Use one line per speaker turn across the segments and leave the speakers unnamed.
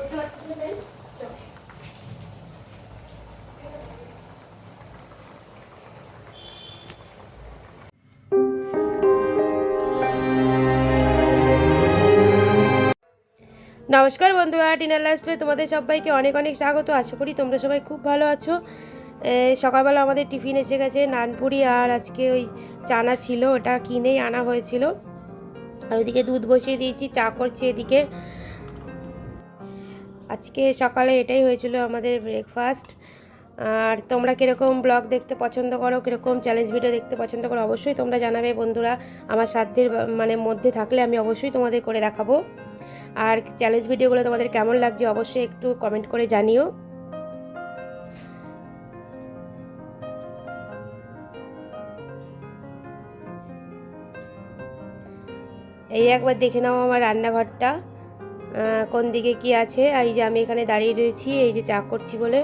নমস্কার বন্ধুরা ডিনার লাইফে তোমাদের সবাইকে অনেক অনেক স্বাগত। আশা করি তোমরা সবাই খুব ভালো আছো। সকালবেলা আমাদের টিফিন এসে গেছে নানপুরি আর আজকে ওই চানা ছিল, ওটা কিনেই আনা হয়েছিল। আর ওইদিকে দুধ বসিয়ে দিয়েছি, চা করছি এদিকে। আজকে সকালে এটাই হয়েছিল আমাদের ব্রেকফাস্ট আর তোমরা কীরকম ব্লগ দেখতে পছন্দ করো, কীরকম চ্যালেঞ্জ ভিডিও দেখতে পছন্দ করো, অবশ্যই তোমরা জানাবে বন্ধুরা। আমার সাধ্যের মানে মধ্যে থাকলে আমি অবশ্যই তোমাদের করে দেখাবো। আর চ্যালেঞ্জ ভিডিওগুলো তোমাদের কেমন লাগছে অবশ্যই একটু কমেন্ট করে জানিও। এই একবার দেখে নাও আমার রান্নাঘরটা। কোন দিকে কি আছে? এই যে আমি এখানে দাঁড়িয়ে রয়েছি, এই যে চা করছি বলে।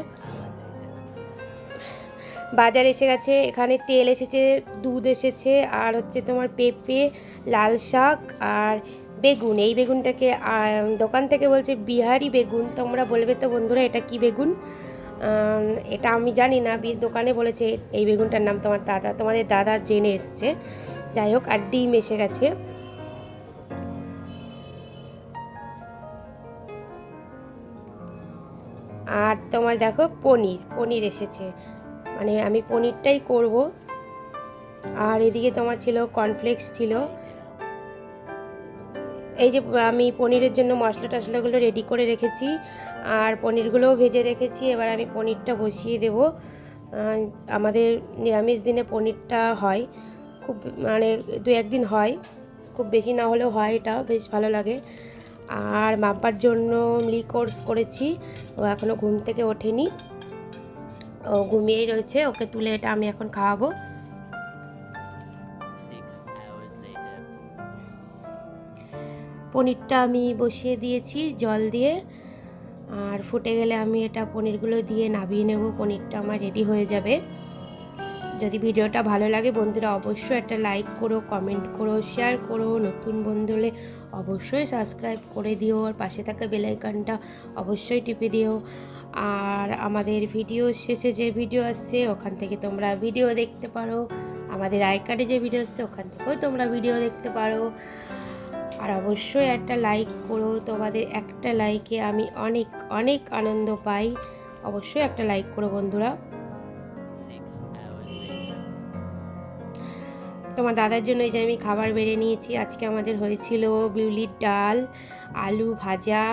বাজার এসে গেছে। এখানে তেল এসেছে, দুধ এসেছে, আর হচ্ছে তোমার পেঁপে, লাল শাক, আর বেগুন। এই বেগুনটাকে দোকান থেকে বলছে বিহারি বেগুন। তোমরা বলবে তো বন্ধুরা, এটা কি বেগুন? এটা আমি জানি না। দোকানে বলেছে এই বেগুনটার নাম তোমার দাদা। তোমাদের দাদা জেনে এসছে। যাই হোক, আর ডিম এসে গেছে। আর তোমার দেখো পনির পনির এসেছে। মানে আমি পনিরটাই করব। আর এদিকে তোমার ছিল কর্নফ্লেক্স ছিল। এই যে আমি পনিরের জন্য মশলা টশলাগুলো রেডি করে রেখেছি। আর পনিরগুলোও ভেজে রেখেছি। এবার আমি পনিরটা বসিয়ে দেব। আমাদের নিরামিষ দিনে পনিরটা হয়। খুব মানে দু একদিন হয়। খুব বেশি না হলেও হয় এটা। বেশ ভালো লাগে। আর মাপার জন্য মিলি কোর্স করেছি। ও এখনও ঘুম থেকে ওঠেনি। ও ঘুমিয়েই রয়েছে, ওকে তুলে এটা আমি এখন খাওয়াবো. পনিরটা আমি বসিয়ে দিয়েছি জল দিয়ে। আর ফুটে গেলে আমি এটা পনিরগুলো দিয়ে নাবিয়ে নেব, পনিরটা আমার রেডি হয়ে যাবে। যদি ভিডিওটা ভালো লাগে বন্ধুরা, অবশ্যই একটা লাইক করো কমেন্ট করো শেয়ার করো। নতুন বন্ধু হলে অবশ্যই সাবস্ক্রাইব করে দিও আর পাশে থাকা বেলাইকানটা অবশ্যই টিপে দিও। আর আমাদের ভিডিও শেষে যে ভিডিও আসছে, ওখান থেকে তোমরা ভিডিও দেখতে পারো। আমাদের আই কার্ডে যে ভিডিও আসছে, ওখান থেকেও তোমরা ভিডিও দেখতে পারো। আর অবশ্যই একটা লাইক করো। তোমাদের একটা লাইকে আমি অনেক অনেক আনন্দ পাই। অবশ্যই একটা লাইক করো বন্ধুরা। তোমার দাদার জন্য এই যে আমি খাবার বেড়ে নিয়েছি। আজকে আমাদের হয়েছিল বিউলির ডাল, আলু ভাজা,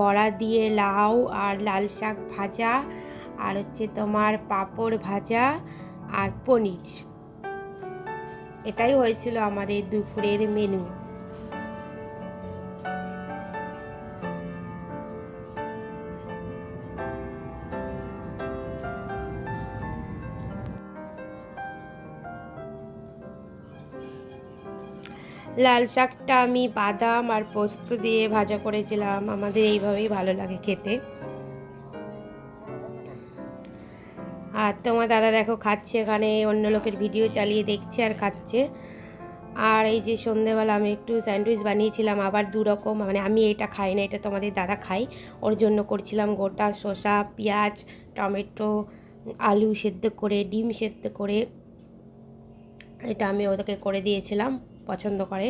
বড়া দিয়ে লাউ আর লাল শাক ভাজা, আর হচ্ছে তোমার পাঁপড় ভাজা আর পনির। এটাই হয়েছিল আমাদের দুপুরের মেনু লাল শাকটা আমি বাদাম আর পোস্ত দিয়ে ভাজা করেছিলাম। আমাদের এইভাবেই ভালো লাগে খেতে। আর তোমার দাদা দেখো খাচ্ছে এখানে, অন্য লোকের ভিডিও চালিয়ে দেখছে আর খাচ্ছে। আর এই যে সন্ধেবেলা আমি একটু স্যান্ডউইচ বানিয়েছিলাম, আবার দু রকম মানে আমি এটা খাই না, এটা তোমাদের দাদা খাই ওর জন্য করছিলাম গোটা শসা, পেঁয়াজ, টমেটো, আলু সেদ্ধ করে, ডিম সেদ্ধ করে, এটা আমি ওদেরকে করে দিয়েছিলাম। পছন্দ করে।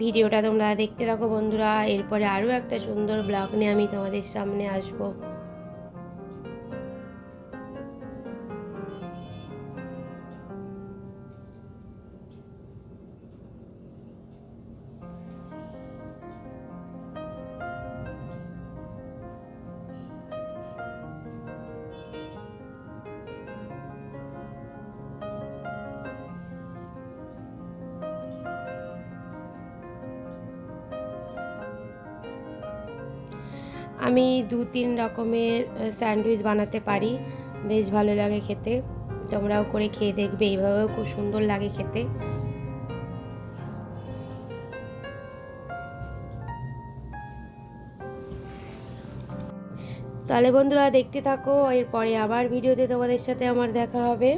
ভিডিওটা তোমরা দেখতে থাকো বন্ধুরা। এরপরে আরও একটা সুন্দর ব্লগ নিয়ে আমি তোমাদের সামনে আসব। আমি দু তিন রকমের স্যান্ডউইচ বানাতে পারি। বেশ ভালো লাগে খেতে। তোমরাও করে খেয়ে দেখবে, এইভাবেও খুব সুন্দর লাগে খেতে। তাহলে বন্ধুরা দেখতে থাকো, এরপরে আবার ভিডিওতে তোমাদের সাথে আমার দেখা হবে।